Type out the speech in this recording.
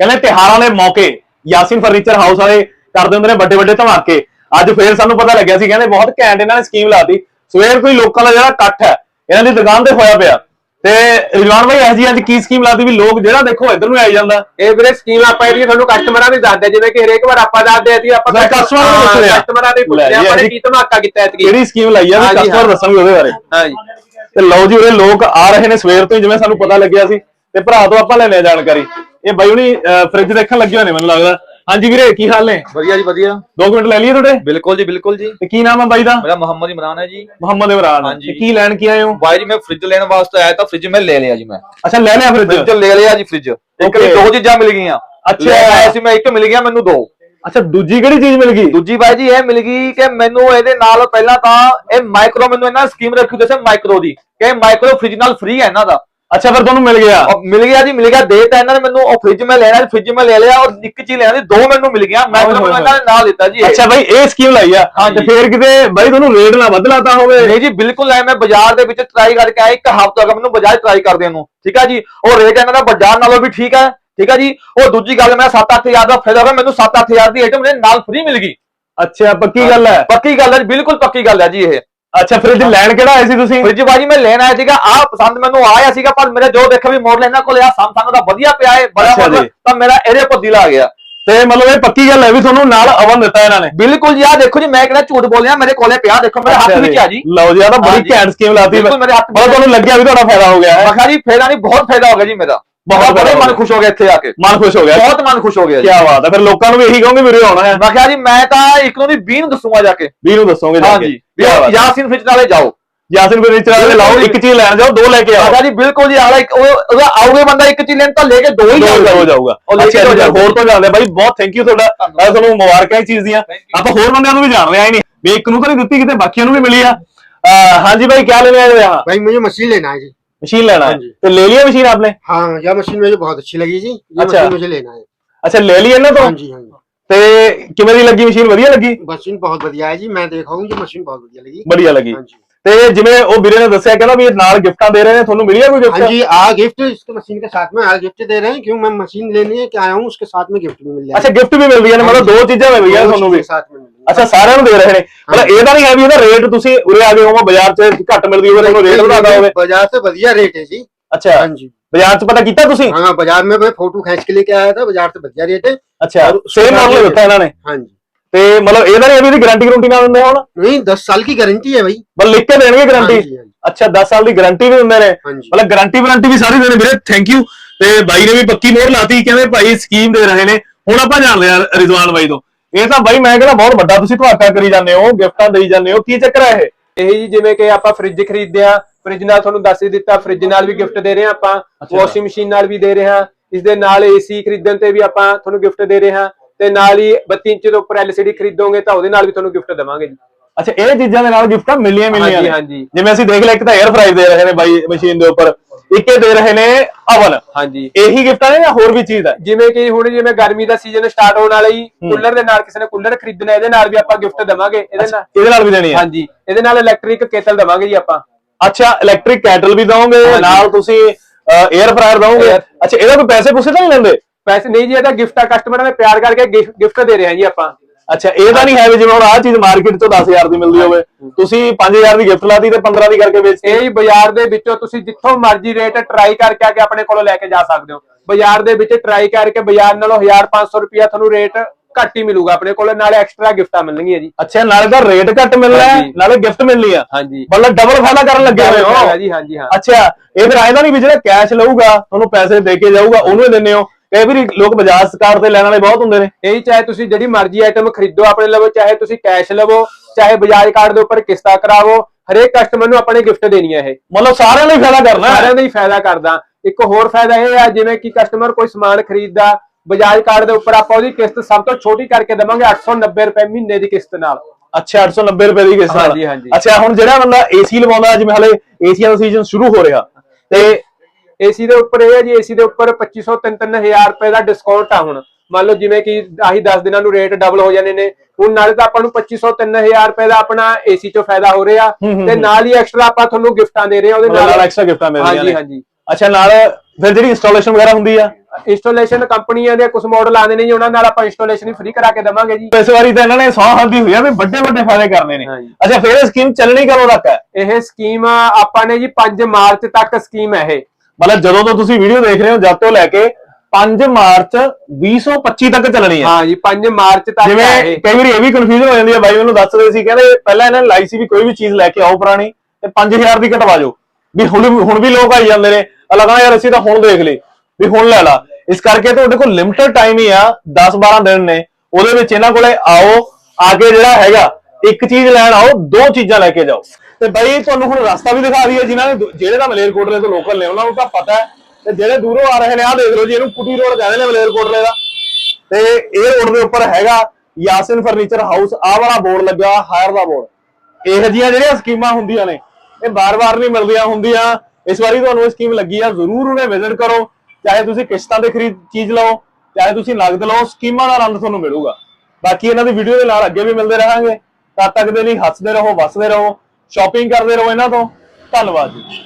ਕਹਿੰਦੇ ਤਿਹਾਰਾਂ ਦੇ ਮੌਕੇ ਯਾਸੀਨ ਫਰਨੀਚਰ ਹਾਊਸ ਵਾਲੇ ਕਰਦੇ ਹੁੰਦੇ ਨੇ ਵੱਡੇ ਵੱਡੇ ਧਮਾਕੇ। ਅੱਜ ਫੇਰ ਸਾਨੂੰ ਪਤਾ ਲੱਗਿਆ ਸੀ ਕਹਿੰਦੇ ਬਹੁਤ ਘੈਂਟ ਇਹਨਾਂ ਨੇ ਸਕੀਮ ਲਾਤੀ। ਸਵੇਰ ਕੋਈ ਲੋਕਾਂ ਦਾ ਜਿਹੜਾ ਇਕੱਠ ਹੈ ਇਹਨਾਂ ਦੀ ਦੁਕਾਨ ਤੇ ਹੋਇਆ ਪਿਆ। ਤੇ ਰਿਜਵਾਨ ਭਾਈ ਇਹ ਜੀ ਅੱਜ ਕੀ ਸਕੀਮ ਲਾਤੀ ਵੀ ਲੋਕ ਜਿਹੜਾ ਦੇਖੋ ਇੱਧਰ ਨੂੰ ਆਈ ਜਾਂਦਾ। ਇਹ ਵੀਰੇ ਸਕੀਮ ਆਪਾਂ ਇਹਦੀ ਤੁਹਾਨੂੰ ਕਸਟਮਰਾਂ ਨੂੰ ਦੱਸਦੇ ਜਿਵੇਂ ਕਿ ਹਰੇਕ ਵਾਰ ਆਪਾਂ ਦੱਸਦੇ ਆ ਸੀ ਆਪਾਂ customer ਨੂੰ ਪੁੱਛ ਰਿਹਾ। ਕਸਟਮਰਾਂ ਦੇ ਪੁੱਛ ਲੈ ਰਿਹਾ ਜੀ, ਆਪਾਂ ਕੀ ਧਮਾਕਾ ਕੀਤਾ ਐਤਕੀ ਕਿਹੜੀ ਸਕੀਮ ਲਾਈ ਆ ਕਸਟਮਰ ਹਾਂ। ਦੱਸਣਗੇ ਉਹਦੇ ਬਾਰੇ। ਹਾਂਜੀ। ਤੇ ਲਓ ਜੀ ਉਰੇ ਲੋਕ ਆ ਰਹੇ ਨੇ ਸਵੇਰ ਤੋਂ ਹੀ ਜਿਵੇਂ ਸਾਨੂੰ ਪਤਾ ਲੱਗਿਆ ਸੀ। ਤੇ ਭਰਾ ਤੋਂ ਆਪਾਂ ਲੈਣੇ ਆ ਜਾਣਕਾਰੀ। ਇਹ ਬਾਈ ਹੁਣੀ ਫ੍ਰਿਜ ਦੇਖਣ ਲੱਗੇ ਹੋਏ ਨੇ ਮੈਨੂੰ ਲੱਗਦਾ। ਹਾਂਜੀ ਵੀਰੇ ਕੀ ਹਾਲ ਨੇ? ਵਧੀਆ ਜੀ ਵਧੀਆ। 2 ਮਿੰਟ ਲੈ ਲਈਏ ਤੁਹਾਡੇ? ਬਿਲਕੁਲ ਜੀ ਬਿਲਕੁਲ ਜੀ। ਤੇ ਕੀ ਨਾਮ ਹੈ ਬਾਈ ਦਾ? ਮੇਰਾ ਮੁਹੰਮਦ ਇਮਰਾਨ ਹੈ ਜੀ। ਮੁਹੰਮਦ ਇਮਰਾਨ। ਹਾਂਜੀ। ਤੇ ਕੀ ਲੈਣ ਕੀ ਆਏ ਹੋ? ਬਾਈ ਜੀ ਮੈਂ ਫ੍ਰਿਜ ਲੈਣ ਵਾਸਤੇ ਆਇਆ ਤਾਂ ਫ੍ਰਿਜ ਮੈਂ ਲੈ ਲਿਆ ਜੀ ਮੈਂ। ਅੱਛਾ ਲੈ ਲਿਆ ਫ੍ਰਿਜ ਫ੍ਰਿਜ ਲੈ ਲਿਆ ਜੀ ਫ੍ਰਿਜ ਇੱਕ. ਵੀ ਦੋ ਚੀਜ਼ਾਂ ਮਿਲ ਗਈਆਂ। ਅੱਛਾ। ਆਇਆ ਸੀ ਮੈਂ ਇੱਕ ਮਿਲ ਗਿਆ ਮੈਨੂੰ ਦੋ। ਅੱਛਾ ਦੂਜੀ ਕਿਹੜੀ ਚੀਜ਼ ਮਿਲ ਗਈ? ਦੂਜੀ ਬਾਈ ਜੀ ਇਹ ਮਿਲ ਗਈ ਕਿ ਮੈਨੂੰ ਇਹਦੇ ਨਾਲ ਪਹਿਲਾਂ ਤਾਂ ਇਹ ਮਾਈਕਰੋ ਮੈਨੂੰ ਇਹਨਾਂ ਸਕੀਮ ਰੱਖੀ ਦੱਸੇ ਮਾਈਕਰੋ ਦੀ ਕਿ ਮਾਈਕਰੋ ਫ੍ਰਿਜ ਨਾਲ ਫ੍ਰੀ ਹੈ ਇਹਨਾਂ ਦਾ। ਅੱਛਾ ਫਿਰ ਤੁਹਾਨੂੰ ਮਿਲ ਗਿਆ। ਔਰ ਮਿਲ ਗਿਆ ਜੀ ਮਿਲ ਗਿਆ। ਦੇ ਤਾਂ ਇਹਨਾਂ ਨੇ ਮੈਨੂੰ ਉਹ ਫ੍ਰਿਜ ਮੈਂ ਲੈਣਾ ਫ੍ਰਿਜ ਮੈਂ ਲੈ ਲਿਆ ਔਰ ਇੱਕ ਚੀਜ਼ ਲੈਣੀ ਦੋ ਮੈਨੂੰ ਮਿਲ ਗਿਆ। ਹੋਏ ਮੈਨੂੰ ਇਹਨਾਂ ਨੇ ਨਾਲ ਦਿੱਤਾ ਜੀ ਇਹ। ਅੱਛਾ ਬਾਈ ਇਹ ਸਕੀਮ ਲਾਈ ਆ। ਹਾਂਜੀ। ਤੇ ਫੇਰ ਕਿਤੇ ਬਾਈ ਤੁਹਾਨੂੰ ਰੇਟ ਨਾ ਵੱਧ ਲਾਤਾ ਹੋਵੇ। ਨਹੀਂ ਜੀ ਬਿਲਕੁਲ ਐ ਮੈਂ ਬਾਜ਼ਾਰ ਦੇ ਵਿੱਚ ਟਰਾਈ ਕਰਕੇ ਆਇਆ ਇੱਕ ਹਫ਼ਤਾ ਹੋ ਗਿਆ ਮੈਨੂੰ ਬਾਜ਼ਾਰ ਟਰਾਈ ਕਰਦੇ ਨੂੰ। ਠੀਕ ਆ ਜੀ? ਉਹ ਰੇਟ ਇਹਨਾਂ ਦਾ ਬਾਜ਼ਾਰ ਨਾਲੋਂ ਵੀ ਠੀਕ ਹੈ ਠੀਕ ਆ ਜੀ? ਉਹ ਦੂਜੀ ਗੱਲ ਮੈਂ 7-8000 ਦਾ ਫਾਇਦਾ ਹੋਗਾ ਮੈਨੂੰ 7-8000 ਦੀ ਆਈਟਮ ਮੇਰੇ ਨਾਲ ਫ੍ਰੀ ਮਿਲ ਗਈ। ਅੱਛਾ ਪੱਕੀ ਗੱਲ ਹੈ। ਪੱਕੀ ਗੱਲ ਹੈ ਜੀ, ਬਿਲਕੁਲ ਪੱਕੀ ਗੱਲ ਹੈ ਜੀ ਇਹ। ਅੱਛਾ ਫ੍ਰਿਜ ਲੈਣ ਕਿਹੜਾ ਆਏ ਸੀ ਤੁਸੀਂ? ਫ੍ਰਿਜ ਬਾਜੀ ਮੈਂ ਲੈਣ ਆਇਆ ਸੀਗਾ ਆ ਪਸੰਦ ਮੈਨੂੰ ਆਇਆ ਸੀਗਾ ਪਰ ਮੇਰੇ ਜੋ ਦੇਖਿਆ ਵੀ ਮਾਡਲ ਇਹਨਾਂ ਕੋਲ ਆ Samsung ਦਾ ਵਧੀਆ ਪਿਆ ਹੈ ਬੜਾ ਜੀ। ਤਾਂ ਮੇਰਾ ਇਹਦੇ ਉੱਪਰ ਦਿਲ ਆ ਗਿਆ। ਤੇ ਮਤਲਬ ਇਹ ਪੱਕੀ ਗੱਲ ਹੈ ਵੀ ਤੁਹਾਨੂੰ ਨਾਲ ਅਵਨ ਦਿੱਤਾ ਇਹਨਾਂ ਨੇ? ਬਿਲਕੁਲ ਜੀ ਆ ਦੇਖੋ ਜੀ ਮੈਂ ਕਿਹੜਾ ਝੂਠ ਬੋਲਿਆ ਮੇਰੇ ਕੋਲੇ ਪਿਆ ਦੇਖੋ ਮੇਰੇ ਹੱਥ ਵਿੱਚ ਆ ਜੀ। ਲਓ ਜੀ ਆ ਤਾਂ ਬੜੀ। ਘੈਂਟ ਸਕੀਮ ਲਾਤੀ। ਬਿਲਕੁਲ ਮੇਰੇ ਹੱਥ ਮਤਲਬ ਤੁਹਾਨੂੰ ਲੱਗਿਆ ਵੀ ਤੁਹਾਡਾ ਫਾਇਦਾ ਹੋ ਗਿਆ ਹੈ। ਮੈਂ ਕਿਹਾ ਜੀ ਫਾਇਦਾ ਨਹੀਂ ਬਹੁਤ ਫਾਇਦਾ ਹੋ ਗਿਆ ਜੀ ਮੇਰਾ। ਬਹੁਤ ਬੜੇ ਮਨ ਖੁਸ਼ ਹੋ ਗਿਆ ਇੱਥੇ ਆ ਕੇ। ਮਨ ਖੁਸ਼ ਹੋ ਗਿਆ। ਬਹੁਤ ਮਨ ਖੁਸ਼ ਹੋ ਗਿਆ ਕੀ ਬਾਤ ਹੈ ਫਿਰ ਲੋਕਾਂ ਨੂੰ ਵੀ ਇਹੀ ਕਹੋਗੇ ਵੀਰੇ ਆਉਣਾ ਹੈ? ਮੈਂ ਕਿਹਾ ਜੀ ਮੈਂ ਤਾਂ ਇੱਕ ਨੂੰ ਦੀ 20 ਦੱਸੂਗਾ ਜਾ ਕੇ। 20 ਨੂੰ ਦੱਸੋਗੇ ਜਾ ਕੇ। ਯਾਸੀਨ ਫਿਚ ਨਾਲੇ ਜਾਓ। ਯਾਸੀਨ ਫਿਰ ਇਤਰਾ ਲਾਓ ਇੱਕ ਚੀਜ਼ ਲੈਣ ਜਾਓ ਦੋ ਲੈ ਕੇ ਆਓ। ਜੀ ਬਿਲਕੁਲ ਜੀ ਆਲਾ ਉਹਦਾ ਆਉਗੇ ਬੰਦਾ ਇੱਕ ਚੀਜ਼ ਲੈਣ ਤਾਂ ਲੈ ਕੇ ਦੋ ਹੀ ਜਾਊਗਾ ਜਾਊਗਾ। ਅੱਛਾ ਹੋਰ ਤੋਂ ਜਾਂਦੇ ਬਾਈ ਬਹੁਤ ਥੈਂਕ ਯੂ ਤੁਹਾਡਾ। ਮੈਂ ਤੁਹਾਨੂੰ ਮੁਬਾਰਕਾਂ ਇਹ ਚੀਜ਼ ਦੀਆਂ। ਆਪਾਂ ਹੋਰ ਬੰਦਿਆਂ ਨੂੰ ਵੀ ਜਾਣ ਰਿਹਾ ਹੀ ਨਹੀਂ। ਵੀ ਇੱਕ ਨੂੰ ਤਾਂ ਨਹੀਂ ਦਿੱਤੀ ਕਿਤੇ ਬਾਕੀਆਂ ਨੂੰ ਵੀ ਮਿਲੀ ਆ। ਹਾਂਜੀ ਬਾਈ ਕਿਆ ਲੈਣਾ ਹੈ ਭਾਈ ਮੈਨੂੰ ਮਸ਼ੀਨ ਲੈਣਾ ਹੈ ਜੀ। मशीन लेना है हाँ जी। तो ले लिया मशीन आपने हाँ यह मशीन मुझे बहुत अच्छी लगी जी ये अच्छा। मशीन मुझे लेना है अच्छा ले लिया ना तो हाँ जी हाँ जी ਤੇ ਕਿਵੇਂ ਦੀ ਲੱਗੀ ਮਸ਼ੀਨ ਵਧੀਆ ਲੱਗੀ मशीन बहुत बढ़िया है जी मैं देखा हूँ ये मशीन बहुत बढ़िया लगी ਵਧੀਆ ਲੱਗੀ हाँ जी ਤੇ ਜਿਵੇਂ ਉਹ ਵੀਰੇ ਨੇ ਦੱਸਿਆ ਕਹਿੰਦਾ ਵੀ ਇਹ ਨਾਲ ਗਿਫਟਾਂ ਦੇ ਰਹੇ ਨੇ ਤੁਹਾਨੂੰ ਮਿਲਿਆ ਕੋਈ हाँ ਗਿਫਟ जी आ गिफ्ट इसके मशीन के साथ में आ गिफ्ट दे रहे हैं क्यों मैं मशीन लेने के आया हूँ उसके साथ में गिफ्ट भी मिल जाएगा ਅੱਛਾ ਗਿਫਟ ਵੀ ਮਿਲ ਰਹੀਆਂ ਨੇ ਮਤਲਬ ਦੋ ਚੀਜ਼ਾਂ ਮਿਲ ਰਹੀਆਂ दो ਤੁਹਾਨੂੰ ਵੀ चीजें साथ में मिल ਅੱਛਾ ਸਾਰਿਆਂ ਨੂੰ ਦੇ ਰਹੇ ਨੇ ਮਤਲਬ ਇਹਦਾ ਨਹੀਂ ਹੈ ਵੀ ਇਹਦਾ ਰੇਟ ਤੁਸੀਂ ਉਰੇ ਆ ਗਏ ਹੋਵੋ ਬਾਜ਼ਾਰ 'ਚ ਘੱਟ ਮਿਲਦੀ ਹੋਵੇ ਤੁਹਾਨੂੰ ਰੇਟ ਵਧਾਦਾ ਹੋਵੇ बाजार से बढ़िया रेट है जी ਅੱਛਾ हाँ जी ਬਾਜ਼ਾਰ 'ਚ ਪਤਾ ਕੀਤਾ ਤੁਸੀਂ हाँ बाजार में मैं फोटो खींच के लेके आया था बाजार से बढ़िया रेट है ਅੱਛਾ और ਸੇਮ ਮਾਡਲ ਦਿੱਤਾ ਇਹਨਾਂ ਨੇ हाँ जी ਤੇ ਮਤਲਬ ਇਹਦਾ ਨਹੀਂ ਹੈ ਵੀ ਇਹਦੀ ਗਾਰੰਟੀ ਗਰੰਟੀ ਨਾ ਦਿੰਦੇ ਹੁਣ नहीं दस साल की गारंटी है भाई ਬਸ ਲਿਖ ਕੇ ਦੇਣਗੇ हाँ ਗਾਰੰਟੀ जी हाँ जी ਅੱਛਾ 10 ਸਾਲ ਦੀ ਗਾਰੰਟੀ ਵੀ ਦਿੰਦੇ ਨੇ हाँ जी ਮਤਲਬ ਗਾਰੰਟੀ ਵਾਰੰਟੀ ਵੀ ਸਾਰੀ ਦੇਣੇ ਵੀਰੇ ਥੈਂਕ ਯੂ ਤੇ ਬਾਈ ਨੇ ਵੀ ਪੱਕੀ ਮੋਹਰ ਲਾਤੀ ਕਹਿੰਦੇ ਭਾਈ ਸਕੀਮ ਦੇ ਰਹੇ ਨੇ ਹੁਣ ਆਪਾਂ ਜਾਣਦੇ ਆ ਰਿਜ਼ਵਾਨ ਬਾਈ ਤੋਂ ਇਹ ਤਾਂ ਬਾਈ ਮੈਂ ਕਹਿੰਦਾ ਬਹੁਤ ਵੱਡਾ ਤੁਸੀਂ ਧਮਾਕਾ ਕਰੀ ਜਾਂਦੇ ਹੋ ਗਿਫਟਾਂ ਦੇਈ ਜਾਂਦੇ ਹੋ ਕੀ ਚੱਕਰ ਹੈ ਇਹ ਇਹ ਜੀ ਜਿਵੇਂ ਕਿ ਆਪਾਂ ਫ੍ਰਿਜ ਖਰੀਦਦੇ ਆ ਫ੍ਰਿਜ ਨਾਲ ਤੁਹਾਨੂੰ ਦੱਸ ਹੀ ਦਿੱਤਾ ਫ੍ਰਿਜ ਨਾਲ ਵੀ ਗਿਫਟ ਦੇ ਰਹੇ ਆ ਆਪਾਂ ਵਾਸ਼ਿੰਗ ਮਸ਼ੀਨ ਨਾਲ ਵੀ ਦੇ ਰਹੇ ਹਾਂ ਇਸ ਦੇ ਨਾਲ ਏਸੀ ਖਰੀਦਣ ਤੇ ਵੀ ਆਪਾਂ ਤੁਹਾਨੂੰ ਗਿਫਟ ਦੇ ਰਹੇ ਹਾਂ ਤੇ ਨਾਲ ਹੀ 32 ਇੰਚ ਤੋਂ ਉੱਪਰ LCD ਖਰੀਦੋਗੇ ਤਾਂ ਉਹਦੇ ਨਾਲ ਵੀ ਤੁਹਾਨੂੰ ਗਿਫਟ ਦੇਵਾਂਗੇ ਜੀ। ਅੱਛਾ ਇਹ ਚੀਜ਼ਾਂ ਦੇ ਨਾਲ ਗਿਫਟਾਂ ਮਿਲੀਆਂ ਮਿਲੀਆਂ ਹਾਂਜੀ ਨੇ। ਹਾਂਜੀ। ਜਿਵੇਂ ਅਸੀਂ ਦੇਖ ਲਿਆ ਇੱਕ ਤਾਂ 에ਅਰ ਫਰਾਈ ਦੇ ਰਹੇ ਨੇ ਬਾਈ ਮਸ਼ੀਨ ਦੇ ਉੱਪਰ ਇੱਕ ਇਹ ਦੇ ਰਹੇ ਨੇ ਅਵਨ ਹਾਂਜੀ। ਇਹੀ ਗਿਫਟਾਂ ਨੇ ਜਾਂ ਹੋਰ ਵੀ ਚੀਜ਼ ਹੈ ਜਿਵੇਂ ਕਿ ਹੁਣ ਜਿਵੇਂ ਗਰਮੀ ਦਾ ਸੀਜ਼ਨ ਸਟਾਰਟ ਹੋਣ ਵਾਲਾ ਹੀ ਕੂਲਰ ਦੇ ਨਾਲ ਕਿਸੇ ਨੇ ਕੂਲਰ ਖਰੀਦਣਾ ਇਹਦੇ ਨਾਲ ਵੀ ਆਪਾਂ ਗਿਫਟ ਦੇਵਾਂਗੇ। ਇਹਦੇ ਨਾਲ ਇਹਦੇ ਨਾਲ ਵੀ ਦੇਣੀ ਹੈ ਹਾਂਜੀ ਇਹਦੇ ਨਾਲ ਇਲੈਕਟ੍ਰਿਕ ਕੇਤਲ ਦੇਵਾਂਗੇ ਜੀ ਆਪਾਂ। ਅੱਛਾ ਇਲੈਕਟ੍ਰਿਕ ਕੈਟਲ ਵੀ ਦਵੋਗੇ। ਨਾਲ ਤੁਸੀਂ 에ਅਰ ਫਰਾਇਰ ਦਵੋਗੇ Air- ਅੱਛਾ ਇਹਦਾ ਕੋਈ ਪੈਸੇ ਪੂਸੇ ਤਾਂ ਨਹੀਂ ਲੈਂਦੇ? ਪੈਸੇ ਨਹੀਂ ਜੀ ਇਹਦਾ ਗਿਫਟ ਆ ਕਸਟਮਰਾਂ ਨੇ ਪਿਆਰ ਕਰਕੇ ਗਿਫਟ ਦੇ ਰਹੇ ਹਾਂ ਜੀ ਆਪਾਂ। ਅੱਛਾ ਇਹ ਤਾਂ ਨਹੀਂ ਹੈ ਵੀ ਜਿਵੇਂ ਹੁਣ ਆਹ ਚੀਜ਼ ਮਾਰਕੀਟ ਤੋਂ 10000 ਦੀ ਮਿਲਦੀ ਹੋਵੇ। ਤੁਸੀਂ 5000 ਦੀ ਗਿਫਟ ਲਾਤੀ ਤੇ 15 ਦੀ ਕਰਕੇ ਵੇਚਤੀ। ਇਹ ਹੀ ਬਾਜ਼ਾਰ ਦੇ ਵਿੱਚੋਂ ਤੁਸੀਂ ਜਿੱਥੋਂ ਮਰਜ਼ੀ ਰੇਟ ਟਰਾਈ ਕਰਕੇ ਆ ਕੇ ਆਪਣੇ ਕੋਲੋਂ ਲੈ ਕੇ ਜਾ ਸਕਦੇ ਹੋ। ਬਾਜ਼ਾਰ ਦੇ ਵਿੱਚ ਟਰਾਈ ਕਰਕੇ ਬਾਜ਼ਾਰ ਨਾਲੋਂ 1500 ਰੁਪਿਆ ਤੁਹਾਨੂੰ ਰੇਟ ਘੱਟ ਹੀ ਮਿਲੂਗਾ ਆਪਣੇ ਕੋਲ ਨਾਲੇ ਐਕਸਟਰਾ ਗਿਫਟਾਂ ਮਿਲਣਗੀਆਂ ਜੀ। ਅੱਛਾ ਨਾਲੇ ਤਾਂ ਰੇਟ ਘੱਟ ਮਿਲਣਾ ਹੈ ਹਾਂਜੀ। ਨਾਲੇ ਗਿਫਟ ਮਿਲਣੀ ਆ। ਹਾਂਜੀ। ਮਤਲਬ ਡਬਲ ਫਾਇਦਾ ਕਰਨ ਲੱਗੇ ਹੋਏ ਹੋ। ਜੀ ਹਾਂਜੀ ਹਾਂ। ਅੱਛਾ ਇਹ ਫਿਰ ਆਇਦਾ ਨਹੀਂ ਵੀ ਜਿਹੜਾ ਕੈਸ਼ ਲਊਗਾ ਤੁਹਾਨੂੰ ਪੈਸੇ ਦੇ ਕੇ ਜਾਊਗਾ ਉਹਨੂੰ ਹੀ ਦਿੰਦੇ ਹੋ। ਕਈ ਵਾਰੀ ਲੋਕ ਬਜਾਜ ਕਾਰਡ ਤੇ ਲੈਣ ਵਾਲੇ ਬਹੁਤ ਹੁੰਦੇ ਨੇ। ਇਹ ਚਾਹੇ ਤੁਸੀਂ ਜਿਹੜੀ ਮਰਜ਼ੀ ਆਈਟਮ ਖਰੀਦੋ ਆਪਣੇ ਲਵੋ ਚਾਹੇ ਤੁਸੀਂ ਕੈਸ਼ ਲਵੋ ਚਾਹੇ ਬਜਾਜ ਕਾਰਡ ਦੇ ਉੱਪਰ ਕਿਸ਼ਤਾਂ ਕਰਾਵੋ ਹਰੇਕ ਕਸਟਮਰ ਨੂੰ ਆਪਣੇ ਗਿਫਟ ਦੇਣੀ ਹੈ ਇਹ। ਮਤਲਬ ਸਾਰਿਆਂ ਲਈ ਫਾਇਦਾ ਕਰਨਾ ਸਾਰਿਆਂ ਹੀ ਫਾਇਦਾ ਕਰਦਾ। ਇੱਕ ਹੋਰ ਫਾਇਦਾ ਇਹ ਹੈ ਜਿਵੇਂ ਕਿ ਕਸਟਮਰ ਕੋਈ ਸਮਾਨ ਖਰੀਦਦਾ ਬਜਾਜ ਕਾਰਡ ਦੇ ਉੱਪਰ ਆਪਾਂ ਉਹਦੀ ਕਿਸ਼ਤ ਸਭ ਤੋਂ ਛੋਟੀ ਕਰਕੇ ਦੇਵਾਂਗੇ 890 ਰੁਪਏ ਮਹੀਨੇ ਦੀ ਕਿਸ਼ਤ ਨਾਲ। ਅੱਛਾ 890 ਰੁਪਏ ਦੀ ਕਿਸ਼ਤ ਨਾਲ। ਹਾਂਜੀ, ਹਾਂਜੀ। ਅੱਛਾ ਹੁਣ ਜਿਹੜਾ ਬੰਦਾ ਏਸੀ ਲਵਾਉਂਦਾ ਜਿਵੇਂ ਹਲੇ ਏਸੀਆਂ ਦਾ ਸੀਜ਼ਨ ਸ਼ੁਰੂ ਹੋ ਰਿਹਾ ਤੇ ਏਸੀ ਦੇ ਉੱਪਰ ਇਹ ਹੈ ਜੀ ਏਸੀ ਦੇ ਉੱਪਰ 2500 3-3000 ਰੁਪਏ ਦਾ ਡਿਸਕਾਊਂਟ ਆ ਹੁਣ। ਮੰਨ ਲਓ ਜਿਵੇਂ ਕਿ ਆਹੀ 10 ਦਿਨਾਂ ਨੂੰ ਰੇਟ ਡਬਲ ਹੋ ਜਾਣੇ ਨੇ। ਹੁਣ ਨਾਲੇ ਤਾਂ ਆਪਾਂ ਨੂੰ 2500 3000 ਰੁਪਏ ਦਾ ਆਪਣਾ ਏਸੀ ਚੋਂ ਫਾਇਦਾ ਹੋ ਰਿਹਾ। ਤੇ। ਨਾਲ ਹੀ ਐਕਸਟਰਾ ਆਪਾਂ ਤੁਹਾਨੂੰ ਗਿਫਟਾਂ ਦੇ ਰਹੇ ਹਾਂ ਉਹਦੇ ਨਾਲ ਨਾਲ ਐਕਸਟਰਾ ਗਿਫਟਾਂ ਮਿਲ ਰਹੀਆਂ ਹਾਂਜੀ ਨੇ। ਹਾਂਜੀ। ਅੱਛਾ ਨਾਲ ਫਿਰ ਜਿਹੜੀ ਇੰਸਟਾਲੇਸ਼ਨ ਵਗੈਰਾ ਹੁੰਦੀ ਆ? ਇੰਸਟਾਲੇਸ਼ਨ ਕੰਪਨੀਆਂ ਦੇ ਕੁਝ ਮਾਡਲ ਆਉਂਦੇ ਨੇ ਜੀ ਉਹਨਾਂ ਨਾਲ ਆਪਾਂ ਇੰਸਟਾਲੇਸ਼ਨ ਫ੍ਰੀ ਕਰਾ ਕੇ ਦਵਾਂਗੇ ਜੀ। ਇਸ ਵਾਰੀ ਤਾਂ ਇਹਨਾਂ ਨੇ ਸੌ ਹੱਦੀ ਹੋਈ ਆ ਵੀ ਵੱਡੇ ਵੱਡੇ ਫਾਇਦੇ ਕਰਨੇ ਨੇ। ਹਾਂਜੀ। ਅੱਛਾ ਫਿਰ ਇਹ ਸਕੀਮ ਚੱਲਣੀ ਕਦੋਂ ਤੱਕ ਹੈ? ਇਹ ਸਕੀਮ ਆਪਾਂ ਨੇ ਜੀ 5 ਮਾਰਚ ਤੱਕ ਸਕੀਮ ਹੈ ਇਹ। ਮਤਲਬ ਜਦੋਂ ਤੋਂ ਤੁਸੀਂ ਵੀਡੀਓ ਦੇਖ ਰਹੇ ਹੋ ਜਦ ਤੋਂ ਲੈ ਕੇ 5 ਮਾਰਚ 2025 ਤੱਕ ਚੱਲਣੀ ਹੈ। ਹਾਂ ਜੀ 5 ਮਾਰਚ ਤੱਕ ਹੈ ਜਿਵੇਂ ਇਹ ਕਈ ਵਾਰੀ ਇਹ ਵੀ ਕਨਫਿਊਜ਼ਨ ਹੋ ਜਾਂਦੀ ਹੈ ਬਾਈ ਮੈਨੂੰ ਦੱਸ ਰਹੇ ਸੀ ਕਹਿੰਦੇ ਪਹਿਲਾਂ ਇਹਨਾਂ ਨੇ ਲਾਈ ਸੀ ਵੀ ਕੋਈ ਵੀ ਚੀਜ਼ ਲੈ ਕੇ ਆਓ ਪੁਰਾਣੀ ਤੇ 5000 ਦੀ ਕਟਵਾ ਜਾਓ ਵੀ ਹੁਣ ਹੁਣ ਵੀ ਲੋਕ ਆਈ ਜਾਂਦੇ ਨੇ ਅਲਗਾ ਯਾਰ ਅਸੀਂ ਤਾਂ ਹੁਣ ਦੇਖ ਲਈ ਵੀ ਹੁਣ ਲੈ ਲਾ। ਇਸ ਕਰਕੇ ਤੁਹਾਡੇ ਕੋਲ ਲਿਮਟਿਡ ਟਾਈਮ ਹੀ ਆ 10 12 ਦਿਨ ਨੇ। ਉਹਦੇ ਵਿੱਚ ਇਹਨਾਂ ਕੋਲੇ ਆਓ ਆ ਕੇ ਜਿਹੜਾ ਹੈਗਾ ਇੱਕ ਚੀਜ਼ ਲੈਣ ਆਓ ਦੋ ਚੀਜ਼ਾਂ ਲੈ ਕੇ ਜਾਓ। ਤੇ ਬਾਈ ਤੁਹਾਨੂੰ ਹੁਣ ਰਸਤਾ ਵੀ ਦਿਖਾ ਰਹੀ ਹੈ ਜਿਨ੍ਹਾਂ ਨੇ ਜਿਹੜੇ ਤਾਂ ਮਲੇਰਕੋਟਲੇ ਤੋਂ ਲੋਕਲ ਨੇ, ਉਹਨਾਂ ਨੂੰ ਤਾਂ ਪਤਾ ਹੈ। ਤੇ ਜਿਹੜੇ ਦੂਰੋਂ ਆ ਰਹੇ ਨੇ, ਆਹ ਦੇਖ ਲਓ ਜੀ, ਇਹਨੂੰ ਕੁਟੀ ਰੋਡ ਕਹਿੰਦੇ ਨੇ ਮਲੇਰਕੋਟਲੇ ਦਾ। ਤੇ ਇਹ ਰੋਡ ਦੇ ਉੱਪਰ ਹੈਗਾ ਯਾਸਿਨ ਫਰਨੀਚਰ ਹਾਊਸ, ਆਹ ਵਾਲਾ ਬੋਰਡ ਲੱਗਾ, ਹਾਇਰ ਦਾ ਬੋਰਡ। ਇਹੋ ਜਿਹੀਆਂ ਜਿਹੜੀਆਂ ਸਕੀਮਾਂ ਹੁੰਦੀਆਂ ਨੇ, ਇਹ ਬਾਰ-ਬਾਰ ਨਹੀਂ ਮਿਲਦੀਆਂ ਹੁੰਦੀਆਂ। ਇਸ ਵਾਰੀ ਤੁਹਾਨੂੰ ਇਹ ਸਕੀਮ ਲੱਗੀ ਆ, ਜ਼ਰੂਰ ਉਹਨੇ ਵਿਜ਼ਿਟ ਕਰੋ। ਚਾਹੇ ਤੁਸੀਂ ਕਿਸ਼ਤਾਂ ਤੇ ਖਰੀਦ, ਚੀਜ਼ ਲਓ, ਚਾਹੇ ਤੁਸੀਂ ਨਗਦ ਲਓ, ਸਕੀਮਾਂ ਦਾ ਆਨੰਦ ਤੁਹਾਨੂੰ ਮਿਲੂਗਾ। ਬਾਕੀ ਇਹਨਾਂ ਦੀ ਵੀਡੀਓ ਦੇ ਨਾਲ ਅੱਗੇ ਵੀ ਮਿਲਦੇ ਰਹਾਂਗੇ। ਤਦ ਤੱਕ ਦੇ ਲਈ ਹੱਸਦੇ ਰਹੋ, ਵਸਦੇ ਰਹੋ। ਸ਼ਾਪਿੰਗ ਕਰਦੇ ਰਹੋ ਇਹਨਾਂ ਤੋਂ। ਧੰਨਵਾਦ ਜੀ।